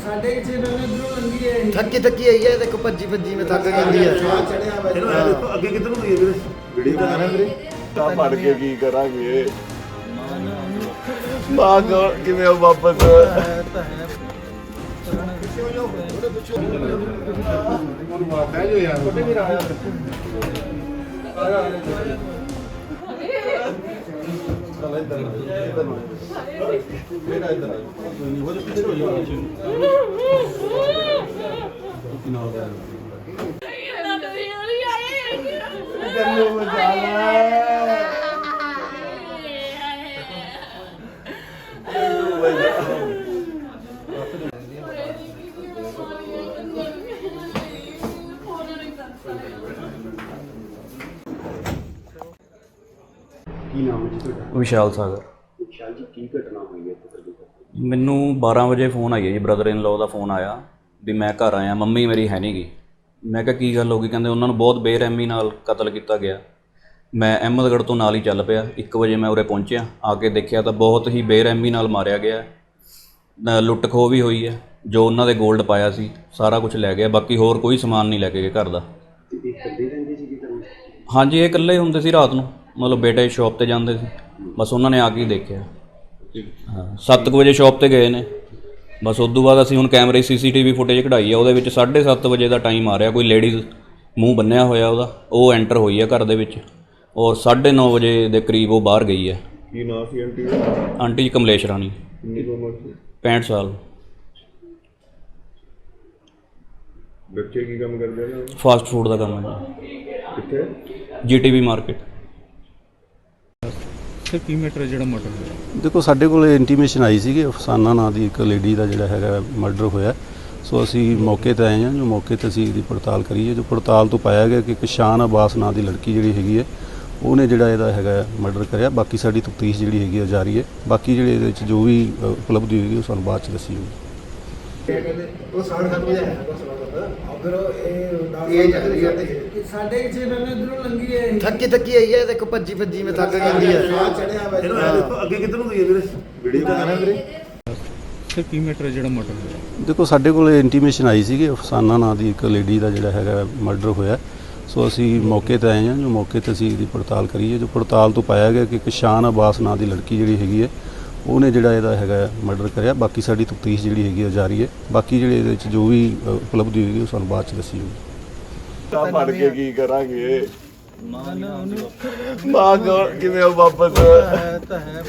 ਸਾਡੇ ਛੇ ਮਹੀਨੇ ਦੂਰੋਂ ਲੰਗੀ ਹੈ ਥੱਕੀ ਥੱਕੀ ਆਈ ਹੈ ਦੇਖੋ ਭੱਜੀ ਭੱਜੀ ਮੈਂ ਥੱਕ ਜਾਂਦੀ ਹੈ ਸਾਹ ਚੜਿਆ ਵਾ ਇਹਨੂੰ ਐਂ ਦੇਖੋ ਅੱਗੇ ਕਿੱਧਰ ਨੂੰ ਗਈ ਵੀਰੇ ਵੀਡੀਓ ਬਣਾ ਰਹੇ ਵੀਰੇ ਤਾਂ ਫੜ ਕੇ ਕੀ ਕਰਾਂਗੇ ਮਾਂ ਕੋਲ ਕਿਵੇਂ ਉਹ ਵਾਪਸ ਤਾਂ ਹੈ ਬਹਿ ਜਾਓ ਯਾਰ ਛੋਟੇ ਵੀਰ ਆਇਆ ਚਲ ਇੱਧਰ ਇੱਧਰ ਮੇਰਾ ਇੱਧਰ ਕੋਈ ਨਹੀਂ ਹੋ ਜਾ ਪਿੱਛੇ ਹੋ ਜਾ ਗੰਨੂ ਮਜਾਲਾ ਕੀ ਨਾਮ ਹੈ ਜੀ ਤੁਹਾਡਾ? ਵਿਸ਼ਾਲ ਸਾਗਰ। ਵਿਸ਼ਾਲ ਜੀ ਕੀ ਘਟਨਾ ਹੋਈ ਹੈ ਤੁਹਾਡੇ ਘਰ? ਮੈਨੂੰ 12 ਵਜੇ ਫੋਨ ਆਇਆ ਜੀ ਬ੍ਰਦਰ ਇਨ ਲਾਅ ਦਾ ਫੋਨ ਆਇਆ ਵੀ ਮੈਂ ਘਰ ਆਇਆ ਮੰਮੀ ਮੇਰੀ ਹੈ ਨਹੀਂਗੀ ਮੈਂ ਕਿਹਾ ਕੀ ਗੱਲ ਹੋ ਗਈ? ਕਹਿੰਦੇ ਉਹਨਾਂ ਨੂੰ ਬਹੁਤ ਬੇਰਹਿਮੀ ਨਾਲ ਕਤਲ ਕੀਤਾ ਗਿਆ। ਮੈਂ ਅਹਿਮਦਗੜ੍ਹ ਤੋਂ ਨਾਲ ਹੀ ਚੱਲ ਪਿਆ 1 ਵਜੇ ਮੈਂ ਉਰੇ ਪਹੁੰਚਿਆ। ਆ ਕੇ ਦੇਖਿਆ ਤਾਂ ਬਹੁਤ ਹੀ ਬੇਰਹਿਮੀ ਨਾਲ ਮਾਰਿਆ ਗਿਆ। ਲੁੱਟ ਖੋਹ ਵੀ ਹੋਈ ਹੈ ਜੋ ਉਹਨਾਂ ਦੇ 골ਡ ਪਾਇਆ ਸੀ ਸਾਰਾ ਕੁਝ ਲੈ ਗਿਆ ਬਾਕੀ ਹੋਰ ਕੋਈ ਸਮਾਨ ਨਹੀਂ ਲੈ ਕੇ ਗਏ ਘਰ ਦਾ। ਹਾਂਜੀ ਇਹ ਇਕੱਲੇ ਹੁੰਦੇ ਸੀ ਰਾਤ ਨੂੰ। ਮਤਲਬ ਬੇਟੇ ਸ਼ਾਪ ਤੇ ਜਾਂਦੇ ਸੀ। ਬਸ ਉਹਨਾਂ ਨੇ ਆ ਕੇ ਹੀ ਦੇਖਿਆ। ਹਾਂ 7 ਵਜੇ ਸ਼ਾਪ ਤੇ ਗਏ ਨੇ। ਬਸ ਉਸ ਤੋਂ ਬਾਅਦ ਅਸੀਂ ਹੁਣ ਕੈਮਰੇ ਸੀਸੀਟੀਵੀ ਫੁਟੇਜ ਕਢਾਈ ਆ ਉਹਦੇ ਵਿੱਚ 7:30 ਵਜੇ ਦਾ ਟਾਈਮ ਆ ਰਿਹਾ। ਕੋਈ ਲੇਡੀਜ਼ ਮੂੰਹ ਬੰਨਿਆ ਹੋਇਆ ਉਹਦਾ ਉਹ ਐਂਟਰ ਹੋਈ ਹੈ ਘਰ ਦੇ ਵਿੱਚ। ਔਰ 9:30 ਵਜੇ ਦੇ ਕਰੀਬ ਉਹ ਬਾਹਰ ਗਈ ਹੈ ਕੀ ਨਾਮ ਸੀ ਆਂਟੀ ਦਾ? ਆਂਟੀ ਜੀ ਕਮਲੇਸ਼ ਰਾਣੀ। ਕਿੰਨੀ ਕੁ ਉਮਰ ਸੀ? 65 ਸਾਲ। ਬੱਚੇ ਕੀ ਕੰਮ ਕਰਦੇ ਨੇ? ਫਾਸਟ ਫੂਡ ਦਾ ਕੰਮ ਹੈ ਕਿੱਥੇ? ਜੀਟੀਵੀ ਮਾਰਕੀਟ ਸਰ ਕੀ ਮੈਟਰ ਜਿਹੜਾ ਮਰਡਰ ਹੋਇਆ? ਦੇਖੋ ਸਾਡੇ ਕੋਲ ਇੰਟੀਮੇਸ਼ਨ ਆਈ ਸੀਗੀ ਅਫਸਾਨਾ ਨਾਂ ਦੀ ਇੱਕ ਲੇਡੀ ਦਾ ਜਿਹੜਾ ਹੈਗਾ ਮਰਡਰ ਹੋਇਆ। ਸੋ ਅਸੀਂ ਮੌਕੇ ਤੇ ਆਏ ਹਾਂ ਜੋ ਮੌਕੇ ਤੇ ਅਸੀਂ ਇਹਦੀ ਪੜਤਾਲ ਕਰੀ ਹੈ। ਜੋ ਪੜਤਾਲ ਤੋਂ ਪਾਇਆ ਗਿਆ ਕਿ ਇੱਕ ਸ਼ਾਨ ਅਬਾਸ ਨਾਂ ਦੀ ਲੜਕੀ ਜਿਹੜੀ ਹੈਗੀ ਹੈ ਉਹਨੇ ਜਿਹੜਾ ਇਹਦਾ ਹੈਗਾ ਮਰਡਰ ਕਰਿਆ। ਬਾਕੀ ਸਾਡੀ ਤਫਤੀਸ਼ ਜਿਹੜੀ ਹੈਗੀ ਹੈ ਜਾਰੀ ਹੈ। ਬਾਕੀ ਜਿਹੜੇ ਇਹਦੇ ਵਿੱਚ ਜੋ ਵੀ ਅ, ਉਪਲਬਧੀ ਹੋਏਗੀ ਉਹ ਸਾਨੂੰ ਬਾਅਦ ਚ ਦੱਸੀ ਜਾਊਗੀ। ਉਹ ਸਾੜ ਖਤਮ ਹੋਇਆ ਹੈ। ਬਸ ਉਧਰ ਇਹ ਇਹ ਚੱਲ ਰਹੀ ਹੈ ਤੇ ਸਾਡੇ ਛੇ ਮਹੀਨੇ ਦੂਰੋਂ ਲੰਗੀ ਹੈ ਥੱਕੀ ਥੱਕੀ ਆਈ ਹੈ ਦੇਖੋ ਭੱਜੀ ਭੱਜੀ ਮੈਂ ਥੱਕ ਜਾਂਦੀ ਹੈ। ਸਾਹ ਚੜਿਆ ਵਾ ਇਹਨੂੰ ਐਂ ਦੇਖੋ ਅੱਗੇ ਕਿੱਧਰ ਨੂੰ ਗਈ ਵੀਰੇ? ਵੀਡੀਓ ਬਣਾ ਰਹੇ ਵੀਰੇ। ਸਰ ਕੀ ਮੈਟਰ ਹੈ ਜਿਹੜਾ ਮਰਡਰ ਹੋਇਆ? ਦੇਖੋ ਸਾਡੇ ਕੋਲ ਇੰਟੀਮੇਸ਼ਨ ਆਈ ਸੀਗੀ ਅਫਸਾਨਾ ਨਾਂ ਦੀ ਇੱਕ ਲੇਡੀ ਦਾ ਜਿਹੜਾ ਹੈਗਾ ਮਰਡਰ ਹੋਇਆ। ਸੋ ਅਸੀਂ ਮੌਕੇ ਤੇ ਆਏ ਹਾਂ ਜੋ ਮੌਕੇ ਤੇ ਅਸੀਂ ਇਹਦੀ ਪੜਤਾਲ ਕਰੀ ਹੈ ਜੋ ਪੜਤਾਲ ਤੋਂ ਪਾਇਆ ਗਿਆ ਕਿ ਇੱਕ ਸ਼ਾਨ ਅਬਾਸ ਨਾਂ ਦੀ ਲੜਕੀ ਜਿਹੜੀ ਹੈਗੀ ਹੈ ਉਹਨੇ ਜਿਹੜਾ ਇਹਦਾ ਹੈਗਾ ਮਰਡਰ ਕਰਿਆ। ਬਾਕੀ ਸਾਡੀ ਤਫਤੀਸ਼ ਜਿਹੜੀ ਹੈਗੀ ਹੈ ਜਾਰੀ ਹੈ। ਬਾਕੀ ਜਿਹੜੇ ਇਹਦੇ ਵਿੱਚ ਜੋ ਵੀ ਅ, ਉਪਲਬਧੀ ਹੋਏਗੀ ਉਹ ਸਾਨੂੰ ਬਾਅਦ ਚ ਦੱਸੀ ਜਾਊਗੀ। ਤਾਂ ਫੜ ਕੇ ਕੀ ਕਰਾਂਗੇ? ਮਾਂ ਕੋਲ ਕਿਵੇਂ ਉਹ ਵਾਪਸ? ਤਾਂ ਹੈ